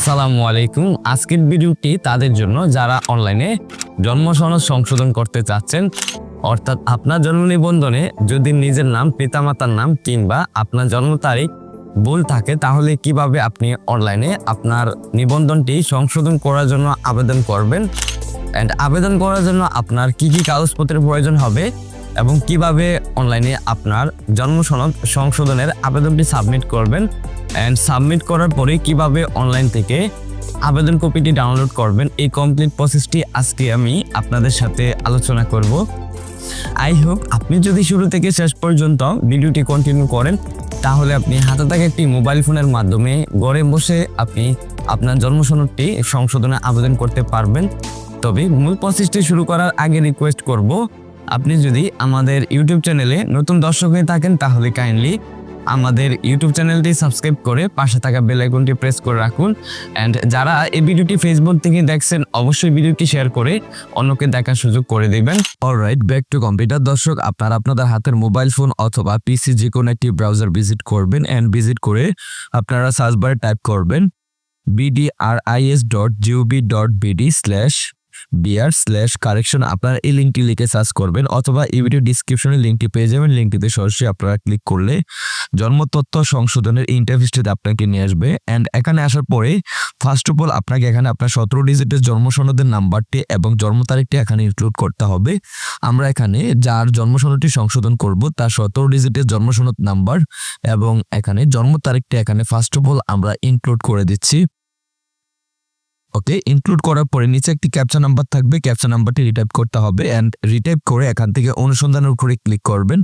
আসসালামু আলাইকুম। আজকের ভিডিওটি তাদের জন্য যারা অনলাইনে জন্ম সনদ সংশোধন করতে চাচ্ছেন, অর্থাৎ আপনার জন্ম নিবন্ধনে যদি নিজের নাম, পিতামাতার নাম কিংবা আপনার জন্ম তারিখ ভুল থাকে, তাহলে কীভাবে আপনি অনলাইনে আপনার নিবন্ধনটি সংশোধন করার জন্য আবেদন করবেন? অ্যান্ড আবেদন করার জন্য আপনার কি কি কাগজপত্রের প্রয়োজন হবে? এবং কীভাবে অনলাইনে আপনার জন্ম সনদ সংশোধনের আবেদনটি সাবমিট করবেন? অ্যান্ড সাবমিট করার পরে কীভাবে অনলাইন থেকে আবেদন কপিটি ডাউনলোড করবেন, এই কমপ্লিট প্রসেসটি আজকে আমি আপনাদের সাথে আলোচনা করব। আই হোপ আপনি যদি শুরু থেকে শেষ পর্যন্ত ভিডিওটি কন্টিনিউ করেন, তাহলে আপনি হাতে থাকা একটি মোবাইল ফোনের মাধ্যমে ঘরে বসে আপনি আপনার জন্ম সনদটি সংশোধনে আবেদন করতে পারবেন। তবে মূল প্রসেসটি শুরু করার আগে রিকোয়েস্ট করব, আপনি যদি আমাদের ইউটিউব চ্যানেলে নতুন দর্শক হয়ে থাকেন, তাহলে কাইন্ডলি আমাদের ইউটিউব চ্যানেলটি সাবস্ক্রাইব করে পাশে থাকা বেল আইকনটি প্রেস করে রাখুন। অ্যান্ড যারা এই ভিডিওটি ফেসবুক থেকে দেখছেন, অবশ্যই ভিডিওটি শেয়ার করে অন্যকে দেখার সুযোগ করে দিবেন। অলরাইট ব্যাক টু কম্পিউটার দর্শক, আপনারা আপনাদের হাতের মোবাইল ফোন অথবা পিসি যে কোনো একটি ব্রাউজার ভিজিট করবেন অ্যান্ড ভিজিট করে আপনারা সার্চ বারে টাইপ করবেন। BDRIS dot GOB dot BD slash BR slash correction আপনারা এই লিঙ্কটি লিখে সার্চ করবেন অথবা এই ভিডিও ডিসক্রিপশনে লিঙ্কটি পেয়ে যাবেন। লিঙ্কটিতে সরাসরি আপনারা ক্লিক করলে জন্মতথ্য সংশোধনের ইন্টারভিউসটিতে আপনাকে নিয়ে আসবে। অ্যান্ড এখানে আসার পরে ফার্স্ট অফ অল আপনাকে এখানে আপনার সতেরো ডিজিটের জন্ম সনদের নাম্বারটি এবং জন্ম তারিখটি এখানে ইনক্লুড করতে হবে। আমরা এখানে যার জন্ম সনদটি সংশোধন করব তার সতেরো ডিজিটের জন্ম সনদ নাম্বার এবং এখানে জন্ম তারিখটি এখানে ফার্স্ট অফ অল আমরা ইনক্লুড করে দিচ্ছি। ওকে ইনক্লুড করার পরে নিচে একটি ক্যাপচা নাম্বার থাকবে। ক্যাপচা নাম্বারটি রিটাইপ করতে হবে অ্যান্ড রিটাইপ করে এখান থেকে অনুসন্ধানের উপরে ক্লিক করবেন।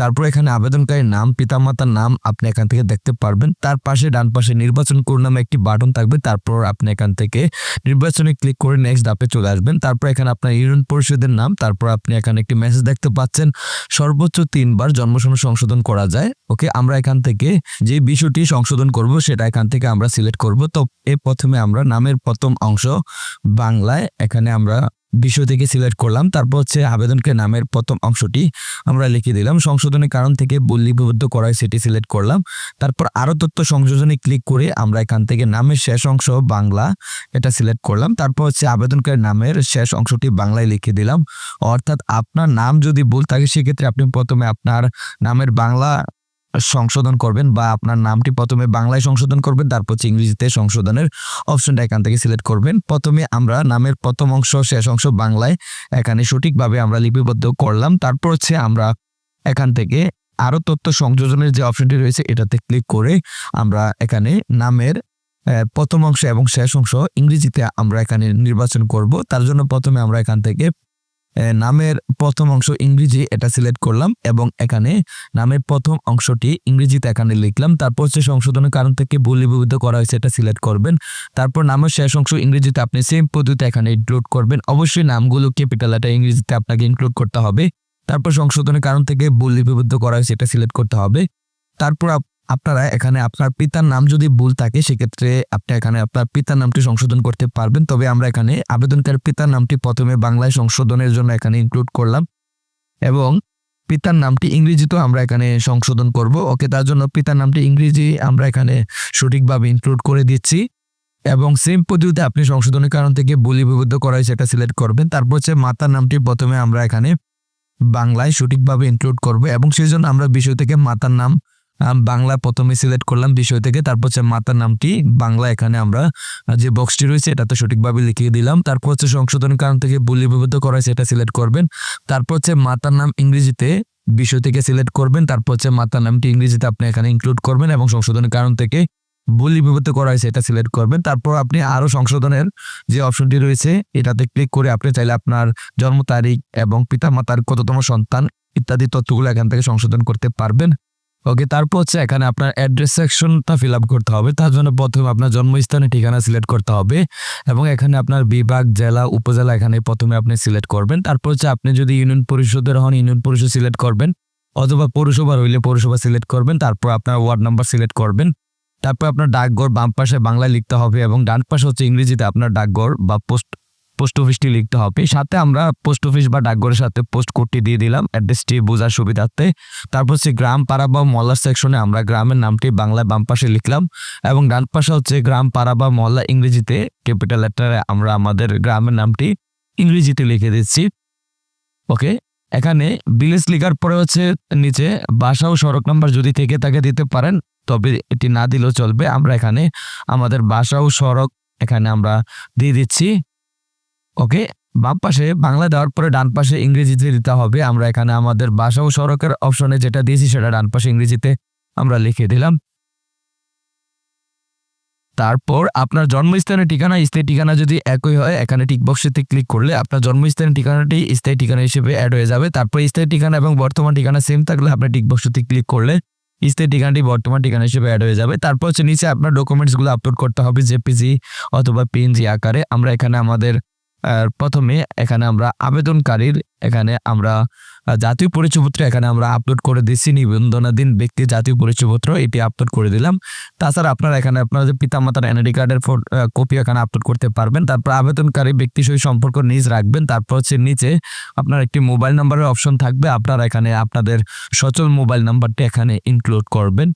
তারপর এখানে আবেদনকারীর নাম, পিতামাতার নাম আপনি এখান থেকে দেখতে পারবেন। তার পাশে ডান পাশে নির্বাচন করুন নামে একটি বাটন থাকবে। তারপর আপনি এখান থেকে নির্বাচনে ক্লিক করে নেক্সট ধাপে চলে আসবেন। তারপর এখানে আপনার ইউনিয়ন পরিষদের নাম, তারপর আপনি এখানে একটি মেসেজ দেখতে পাচ্ছেন। সর্বোচ্চ তিনবার জন্মসনদ সংশোধন করা যায়। ওকে আমরা এখান থেকে যে বিষয়টি সংশোধন করব, সেটা এখান থেকে আমরা সিলেক্ট করব। তো এ প্রথমে আমরা নামের প্রথম অংশ বাংলায়। এখানে আমরা বিষয় থেকে সিলেক্ট করলাম। তারপর হচ্ছে আবেদনকে নামের প্রথম অংশটি আমরা লিখে দিলাম। সংশোধনের কারণ থেকে লিপিবদ্ধ করা হয় সেটি সিলেক্ট করলাম। তারপর আরও তথ্য সংযোজনে ক্লিক করে আমরা এখান থেকে নামের শেষ অংশ বাংলা এটা সিলেক্ট করলাম। তারপর হচ্ছে আবেদনকারীর নামের শেষ অংশটি বাংলায় লিখে দিলাম। অর্থাৎ আপনার নাম যদি ভুল থাকে, সেক্ষেত্রে আপনি প্রথমে আপনার নামের বাংলা সংশোধন করবেন বা আপনার নামটি প্রথমে বাংলায় সংশোধন করবেন, তারপর হচ্ছে ইংরেজিতে সংশোধনের অপশনটা এখান থেকে সিলেক্ট করবেন। প্রথমে আমরা নামের প্রথম অংশ, শেষ অংশ বাংলায় এখানে সঠিকভাবে আমরা লিপিবদ্ধ করলাম। তারপর হচ্ছে আমরা এখান থেকে আরও তথ্য সংযোজনের যে অপশনটি রয়েছে, এটাতে ক্লিক করে আমরা এখানে নামের প্রথম অংশ এবং শেষ অংশ ইংরেজিতে আমরা এখানে নির্বাচন করব। তার জন্য প্রথমে আমরা এখান থেকে নামের প্রথম অংশ ইংরেজি এটা সিলেক্ট করলাম এবং এখানে নামের প্রথম অংশটি ইংরেজিতে এখানে লিখলাম। তারপর হচ্ছে সংশোধনের কারণ থেকে ভুল লিপিবদ্ধ করা হয়েছে এটা সিলেক্ট করবেন। তারপর নামের শেষ অংশ ইংরেজিতে আপনি সেম পদ্ধতিতে এখানে ইনক্লুড করবেন। অবশ্যই নামগুলো ক্যাপিটাল এটা ইংরেজিতে আপনাকে ইনক্লুড করতে হবে। তারপর সংশোধনের কারণ থেকে ভুল লিপিবদ্ধ করা হয়েছে এটা সিলেক্ট করতে হবে। তারপর আপনারা এখানে আপনার পিতার নাম যদি ভুল থাকে, সেক্ষেত্রে আপনি এখানে আপনার পিতার নামটি সংশোধন করতে পারবেন। তবে আমরা এখানে আবেদনকারী পিতার নামটি প্রথমে বাংলায় সংশোধনের জন্য এখানে ইনক্লুড করলাম এবং পিতার নামটি ইংরেজিতেও আমরা এখানে সংশোধন করব। ওকে, তার জন্য পিতার নামটি ইংরেজি আমরা এখানে সঠিকভাবে ইনক্লুড করে দিচ্ছি এবং সেম পদ্ধতিতে আপনি সংশোধনের কারণ থেকে বলি বিবদ্ধ করা হয়েছে এটা সিলেক্ট করবেন। তারপর হচ্ছে মাতার নামটি প্রথমে আমরা এখানে বাংলায় সঠিকভাবে ইনক্লুড করব এবং সেই জন্য আমরা বিষয় থেকে মাতার নাম বাংলা প্রথমে সিলেক্ট করলাম বিষয় থেকে, তারপর হচ্ছে মাতার নামটি বাংলা, এখানে আমরা যে বক্সটি রয়েছে এটাতে সঠিকভাবে লিখিয়ে দিলাম। তারপর হচ্ছে সংশোধন কারণ থেকে বলি বিবদ্ধ করা এটা সিলেক্ট করবেন। তারপর হচ্ছে মাতার নাম ইংরেজিতে বিষয় থেকে সিলেক্ট করবেন। তারপর হচ্ছে মাতার নামটি ইংরেজিতে আপনি এখানে ইনক্লুড করবেন এবং সংশোধনের কারণ থেকে ভুল লিপিবদ্ধ করা হয়েছে এটা সিলেক্ট করবেন। তারপর আপনি আরও সংশোধনের যে অপশনটি রয়েছে, এটাতে ক্লিক করে আপনি চাইলে আপনার জন্ম তারিখ এবং পিতামাতার কততম সন্তান ইত্যাদি তথ্যগুলো এখান থেকে সংশোধন করতে পারবেন। ওকে তারপর হচ্ছে এখানে আপনার অ্যাড্রেস সেকশনটা ফিল আপ করতে হবে। তার জন্য প্রথমে আপনার জন্মস্থানের ঠিকানা সিলেক্ট করতে হবে এবং এখানে আপনার বিভাগ, জেলা, উপজেলা এখানে প্রথমে আপনি সিলেক্ট করবেন। তারপর হচ্ছে আপনি যদি ইউনিয়ন পরিষদের হন, ইউনিয়ন পরিষদ সিলেক্ট করবেন। অথবা পৌরসভা রইলে পৌরসভা সিলেক্ট করবেন। তারপর আপনার ওয়ার্ড নাম্বার সিলেক্ট করবেন। তারপর আপনার ডাকঘর বাম পাশে বাংলায় লিখতে হবে এবং ডান পাশে হচ্ছে ইংরেজিতে আপনার ডাকঘর বা পোস্ট পোস্ট অফিসটি লিখতে হবে। সাথে আমরা পোস্ট অফিস বা ডাকঘরের সাথে পোস্ট কোডটি দিয়ে দিলাম অ্যাড্রেসটি বোঝার সুবিধার্থে। তারপর হচ্ছে গ্রাম, পাড়া বা মহল্লার সেকশনে আমরা গ্রামের নামটি বাংলায় বাম পাশে লিখলাম এবং ডান পাশে হচ্ছে গ্রাম, পাড়া বা মহল্লা ইংরেজিতে ক্যাপিটাল লেটারে আমরা আমাদের গ্রামের নামটি ইংরেজিতে লিখে দিচ্ছি। ওকে এখানে ভিলেজ লিখার পরে হচ্ছে নিচে বাসা ও সড়ক নাম্বার যদি থেকে থাকে দিতে পারেন, তবে এটি না দিলেও চলবে। আমরা এখানে আমাদের বাসা ও সড়ক এখানে আমরা দিয়ে দিচ্ছি। ওকে? বাম পাশে বাংলা দেওয়ার পরে ডান পাশে ইংরেজিতে দিতে হবে, আমরা এখানে আমাদের বাসা ও সড়কের অপশনে যেটা দিয়েছি সেটা ডান পাশে ইংরেজিতে আমরা লিখে দিলাম। তারপর আপনার জন্মস্থানের ঠিকানা, স্থায়ী ঠিকানা যদি একই হয়, এখানে টিক বক্সেতে ক্লিক করলে আপনার জন্মস্থানের ঠিকানাটি স্থায়ী ঠিকানা হিসেবে অ্যাড হয়ে যাবে। তারপর স্থায়ী ঠিকানা এবং বর্তমান ঠিকানা সেম থাকলে আপনার টিক বক্সতে ক্লিক করলে স্থায়ী ঠিকানাটি বর্তমান ঠিকানা হিসেবে অ্যাড হয়ে যাবে। তারপর হচ্ছে নিচে আপনার ডকুমেন্টসগুলো আপলোড করতে হবে জেপিজি অথবা পিএনজি আকারে। আমরা এখানে আমাদের প্রথমে এখানে আমরা আবেদনকারীর এখানে আমরা জাতীয় পরিচয়পত্র এখানে আমরা আপলোড করে দিচ্ছি নিবন্ধনাধীন ব্যক্তি জাতীয় পরিচয়পত্র, এটি আপলোড করে দিলাম। তাছাড়া আপনারা এখানে আপনাদের পিতামাতার এনআইডি কার্ডের কপি এখানে আপলোড করতে পারবেন। তারপর আবেদনকারী ব্যক্তি সহি সম্পর্ক নিজ রাখবেন। তারপর হচ্ছে নিচে আপনার একটি মোবাইল নাম্বারের অপশন থাকবে। আপনারা এখানে আপনাদের সচল মোবাইল নাম্বারটি এখানে ইনক্লুড করবেন।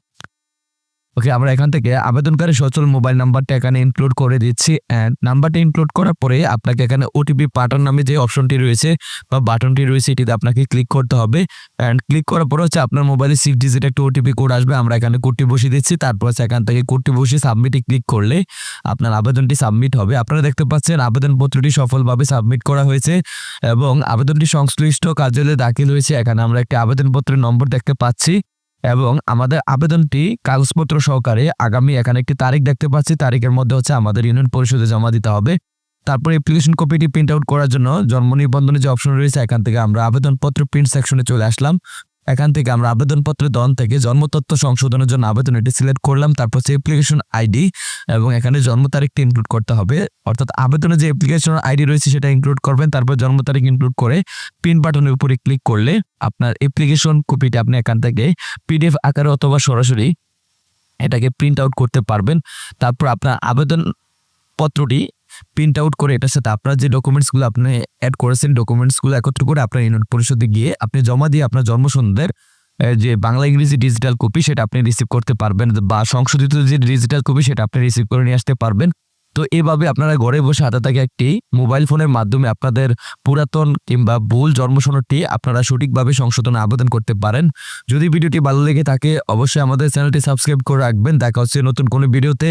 ওকে আমরা এখান থেকে আবেদনকারী সচল মোবাইল নাম্বারটা এখানে ইনক্লুড করে দিচ্ছি অ্যান্ড নাম্বারটা ইনক্লুড করার পরে আপনাকে এখানে ওটিপি পাঠান নামে যে অপশনটি রয়েছে বা বাটনটি রয়েছে, এটিতে আপনাকে ক্লিক করতে হবে অ্যান্ড ক্লিক করার পরে হচ্ছে আপনার মোবাইলে সিক্স ডিজিট একটা ওটিপি কোড আসবে, আমরা এখানে কোডটি বসিয়ে দিচ্ছি, তারপর হচ্ছে এখান থেকে কোডটি বসিয়ে সাবমিটে ক্লিক করলে আপনার আবেদনটি সাবমিট হবে। আপনারা দেখতে পাচ্ছেন আবেদনপত্রটি সফলভাবে সাবমিট করা হয়েছে এবং আবেদনটি সংশ্লিষ্ট কার্যালয়ে দাখিল হয়েছে। এখানে আমরা একটি আবেদনপত্রের নম্বর দেখতে পাচ্ছি। এবং আমাদের আবেদনটি কাগজপত্র সহকারে আগামী এখানে একটি তারিখ দেখতে পাচ্ছি। তারিখের মধ্যে হচ্ছে আমাদের ইউনিয়ন পরিষদে জমা দিতে হবে। তারপর অ্যাপ্লিকেশন কপিটি প্রিন্ট আউট করার জন্য জন্ম নিবন্ধনের যে অপশন রয়েছে, এখান থেকে আমরা আবেদনপত্র প্রিন্ট সেকশনে চলে আসলাম। এখান থেকে আমরা আবেদনপত্রের দন থেকে জন্মতথ্য সংশোধনের জন্য আবেদন এটি সিলেক্ট করলাম, তারপর হচ্ছে অ্যাপ্লিকেশন আইডি এবং এখানে জন্ম তারিখটি ইনক্লুড করতে হবে। অর্থাৎ আবেদনে যে অ্যাপ্লিকেশন আইডি রয়েছে সেটা ইনক্লুড করবেন, তারপর জন্ম তারিখ ইনক্লুড করে পিন বাটনের উপরে ক্লিক করলে আপনার অ্যাপ্লিকেশন কপিটি আপনি এখান থেকে পিডিএফ আকারে অথবা সরাসরি এটাকে প্রিন্ট আউট করতে পারবেন। তারপর আপনার আবেদন পত্রটি প্রিন্ট আউট করে এটার সাথে আপনার যে ডকুমেন্টসগুলো আপনি অ্যাড করেছেন ডকুমেন্টসগুলো একত্র করে আপনার ইউনিয়ন পরিষদে গিয়ে আপনি জমা দিয়ে আপনার জন্মসন্ধের যে বাংলা, ইংরেজি ডিজিটাল কপি সেটা আপনি রিসিভ করতে পারবেন বা সংশোধিত যে ডিজিটাল কপি সেটা আপনি রিসিভ করে নিয়ে আসতে পারবেন। তো এভাবে আপনারা ঘরে বসে হাতে থাকে একটি মোবাইল ফোনের মাধ্যমে আপনাদের পুরাতন কিংবা ভুল জন্মসনদটি আপনারা সঠিকভাবে সংশোধনে আবেদন করতে পারেন। যদি ভিডিওটি ভালো লেগে থাকে, অবশ্যই আমাদের চ্যানেলটি সাবস্ক্রাইব করে রাখবেন। দেখা হচ্ছে নতুন কোনো ভিডিওতে।